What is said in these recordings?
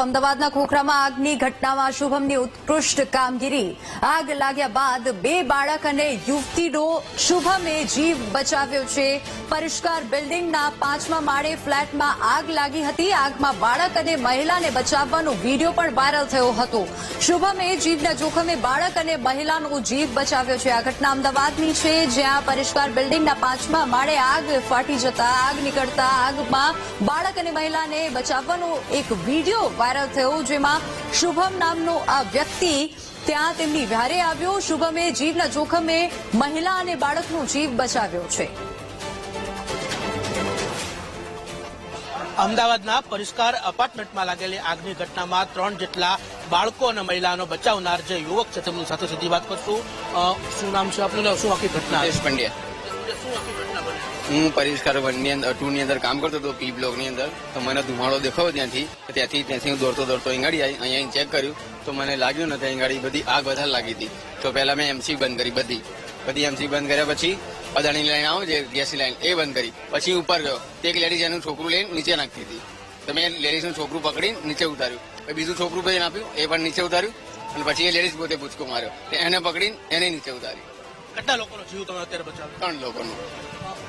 અમદાવાદના ખોખરામાં આગની ઘટનામાં શુભમની ઉત્કૃષ્ટ કામગીરી. આગ લાગ્યા બાદ બે બાળક અને યુવતીનો શુભમે જીવ બચાવ્યો છે. પરિષ્કાર બિલ્ડિંગના પાંચમા માળે ફ્લેટમાં આગ લાગી હતી. આગમાં બાળક અને મહિલાને બચાવવાનો વીડિયો પણ વાયરલ થયો હતો. શુભમે જીવના જોખમે બાળક અને મહિલાનો જીવ બચાવ્યો છે. આ ઘટના અમદાવાદની છે, જ્યાં પરિષ્કાર બિલ્ડિંગના પાંચમા માળે આગ ફાટી જતા, આગ નીકળતા આગમાં બાળક અને મહિલાને બચાવવાનો એક વીડિયો વાયરલ થયો જેમાં શુભમ નામનો આ વ્યક્તિ ત્યાં તેમની વ્યારે આવ્યો. શુભમે જીવના જોખમે મહિલા અને બાળકનો જીવ બચાવ્યો છે. અમદાવાદના પરિષ્કાર અપાર્ટમેન્ટમાં લાગેલી આગની ઘટનામાં ત્રણ જેટલા બાળકો અને મહિલાનો બચાવનાર જે યુવક છે તેમની સાથે સીધી વાત કરશું. અ, શું નામ છે આપનું? શું આખી ઘટના? દેશ પંડ્યા. હું પરિષ્કાર વનની અંદર ટુ ની અંદર કામ કરતો હતો, પી બ્લોકની અંદર. તો મને ધુમાડો દેખાયો ત્યાંથી. ત્યાંથી ત્યાંથી હું દોડતો દોડતો અહીંગાડી આવી અહીંયા ચેક કર્યું. તો મને લાગ્યું નથી અહીંગાડી બધી આગ વધારે લાગી હતી. તો પહેલા મેં એમસી બંધ કરી બધી. બધી એમસી બંધ કર્યા પછી અદાણી લાઈન આવો છે ગેસની લાઈન એ બંધ કરી. પછી ઉપર ગયો. એક લેડીઝ એનું છોકરું લઈને નીચે નાખતી હતી. તો મેં લેડીઝનું છોકરું પકડી નીચે ઉતાર્યું. બીજું છોકરું ભાઈને આપ્યું, એ પણ નીચે ઉતાર્યું. અને પછી એ લેડીઝ પોતે પૂછકો માર્યો. એને પકડીને એને નીચે ઉતાર્યું. કેટલા લોકોનો જીવ તમે અત્યારે બચાવ્યો? ત્રણ લોકોનો.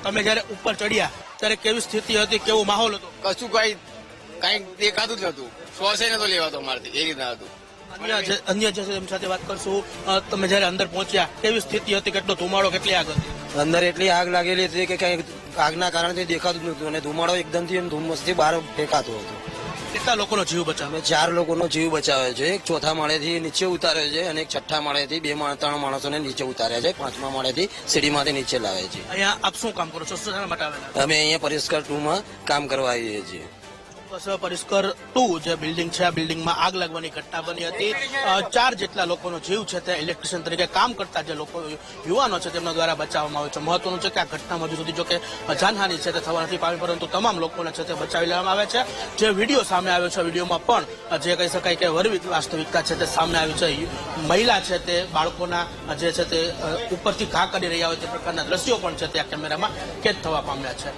તમે જયારે ઉપર ચડ્યા ત્યારે કેવી સ્થિતિ હતી કેવો માહોલ હતો? કશું કઈ કઈ દેખાતું જ નતું શ્વાસે નતો લેવાતો મારથી એ રીતના હતું. અન્ય જે એમ સાથે વાત કરશું. તમે જયારે અંદર પહોંચ્યા કેવી સ્થિતિ હતી કેટલો ધુમાડો કેટલી આગ હતી? અંદર એટલી આગ લાગેલી હતી કે કઈ આગના કારણે દેખાતું જ નતું અને ધુમાડો એકદમથી એમ ધુમ્મસથી બહાર ફેંકાતો હતો. કેટલા લોકોનો જીવ બચાવ્યો ચાર લોકોનો જીવ બચાવ્યો છે. એક ચોથા માળેથી નીચે ઉતાર્યો છે અને એક છઠ્ઠા માળેથી બે ત્રણ માણસોને નીચે ઉતાર્યા છે. પાંચમા માળેથી સીડીમાંથી નીચે લાવે છે. અહીંયા આપ શું કામ કરો છો? શું માટે અમે અહીંયા પરિષ્કાર ટુમાં કામ કરવા આવીએ છીએ. પરિષ્કર ટુ જે બિલ્ડિંગ છે, આ બિલ્ડિંગમાં આગ લાગવાની ઘટના બની હતી. ચાર જેટલા લોકોનો જીવ છે તે ઇલેક્ટ્રિશિયન તરીકે કામ કરતા જે લોકો યુવાનો છે, તેમના દ્વારા બચાવવામાં આવ્યો છે. મહત્વનું છે કે આ ઘટનામાં હજુ સુધી જો કે જાનહાની છે તે થવા નથી પામી, પરંતુ તમામ લોકોને છે તે બચાવી લેવામાં આવે છે. જે વીડિયો સામે આવ્યો છે, વિડીયોમાં પણ જે કહી શકાય કે વરવી વાસ્તવિકતા છે તે સામે આવી છે. મહિલા છે તે બાળકોના જે છે તે ઉપરથી ઘા કરી રહ્યા હોય તે પ્રકારના દ્રશ્યો પણ છે તે કેમેરામાં કેદ થવા પામ્યા છે.